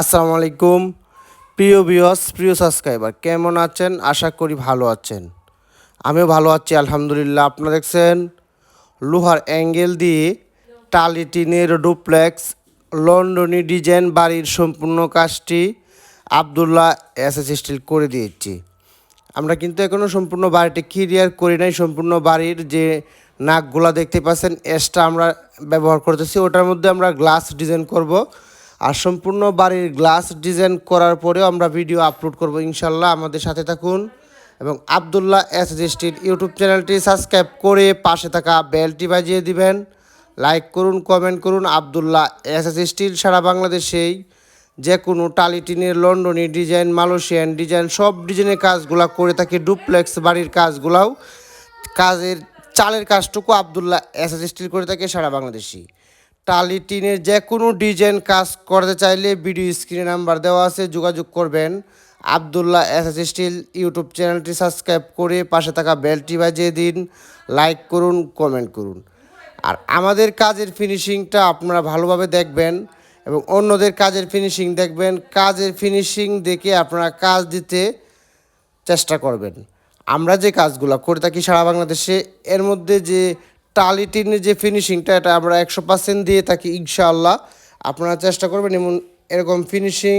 আসসালামু আলাইকুম। প্রিয় বিয়স প্রিয় সাবস্ক্রাইবার, কেমন আছেন? আশা করি ভালো আছেন। আমিও ভালো আছি, আলহামদুলিল্লাহ। আপনারা দেখছেন লোহার অ্যাঙ্গেল দিয়ে টালি টিনের ডুপ্লেক্স, লন্ডনি ডিজাইন বাড়ির সম্পূর্ণ কাজটি আবদুল্লাহ এস এস স্টিল করে দিয়েছি। আমরা কিন্তু এখনও সম্পূর্ণ বাড়িটি ক্লিয়ার করি নাই। সম্পূর্ণ বাড়ির যে নাকগুলা দেখতে পাচ্ছেন, এসটা আমরা ব্যবহার করতেছি। ওটার মধ্যে আমরা গ্লাস ডিজাইন করব। আর সম্পূর্ণ বাড়ির গ্লাস ডিজাইন করার পরেও আমরা ভিডিও আপলোড করব ইনশাল্লাহ। আমাদের সাথে থাকুন এবং আবদুল্লাহ এস স্টিল ইউটিউব চ্যানেলটি সাবস্ক্রাইব করে পাশে থাকা বেলটি বাজিয়ে দিবেন। লাইক করুন, কমেন্ট করুন। আবদুল্লাহ এস এস স্টিল সারা বাংলাদেশেই যে কোনো টালিটিনের লন্ডনি ডিজাইন, মালয়েশিয়ান ডিজাইন, সব ডিজাইনের কাজগুলা করে থাকি। ডুপ্লেক্স বাড়ির কাজগুলাও কাজের চালের কাজটুকু আবদুল্লাহ এস এস স্টিল করে থাকে সারা বাংলাদেশি টালি টিনের যে কোনো ডিজাইন কাজ করতে চাইলে ভিডিও স্ক্রিনে নাম্বার দেওয়া আছে, যোগাযোগ করবেন। আবদুল্লাহ এস স্টিল ইউটিউব চ্যানেলটি সাবস্ক্রাইব করে পাশে থাকা বেলটি বাজিয়ে দিন, লাইক করুন, কমেন্ট করুন। আর আমাদের কাজের ফিনিশিংটা আপনারা ভালোভাবে দেখবেন এবং অন্যদের কাজের ফিনিশিং দেখবেন। কাজের ফিনিশিং দেখে আপনারা কাজ দিতে চেষ্টা করবেন। আমরা যে কাজগুলো করে থাকি সারা বাংলাদেশে, এর মধ্যে যে টালি যে ফিনিশিংটা এটা আমরা একশো পার্সেন্ট দিয়ে থাকি, ইনশাআল্লাহ। আপনারা চেষ্টা করবেন এমন এরকম ফিনিশিং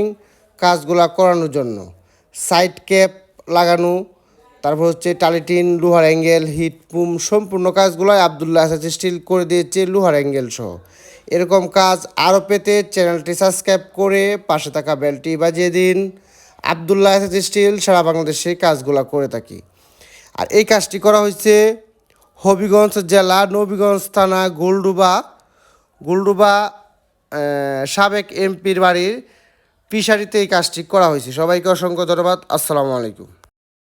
কাজগুলা করানোর জন্য। সাইড ক্যাপ লাগানো, তারপর হচ্ছে টালিটিন, লোহার অ্যাঙ্গেল হিট পুম সম্পূর্ণ কাজগুলো আবদুল্লাহ আসাদ স্টিল করে দিয়েছে লোহার অ্যাঙ্গেল সহ। এরকম কাজ আরও পেতে চ্যানেলটি সাবস্ক্রাইব করে পাশে থাকা বেলটি বাজিয়ে দিন। আবদুল্লাহ আসাদ স্টিল সারা বাংলাদেশে কাজগুলো করে থাকি। আর এই কাজটি করা হয়েছে হবিগঞ্জ জেলা নবীগঞ্জ থানা গোলডুবা গোলডুবা সাবেক এমপির বাড়ির পিসারিতে এই কাজটি করা হয়েছে। সবাইকে অসংখ্য ধন্যবাদ। আসসালামু আলাইকুম।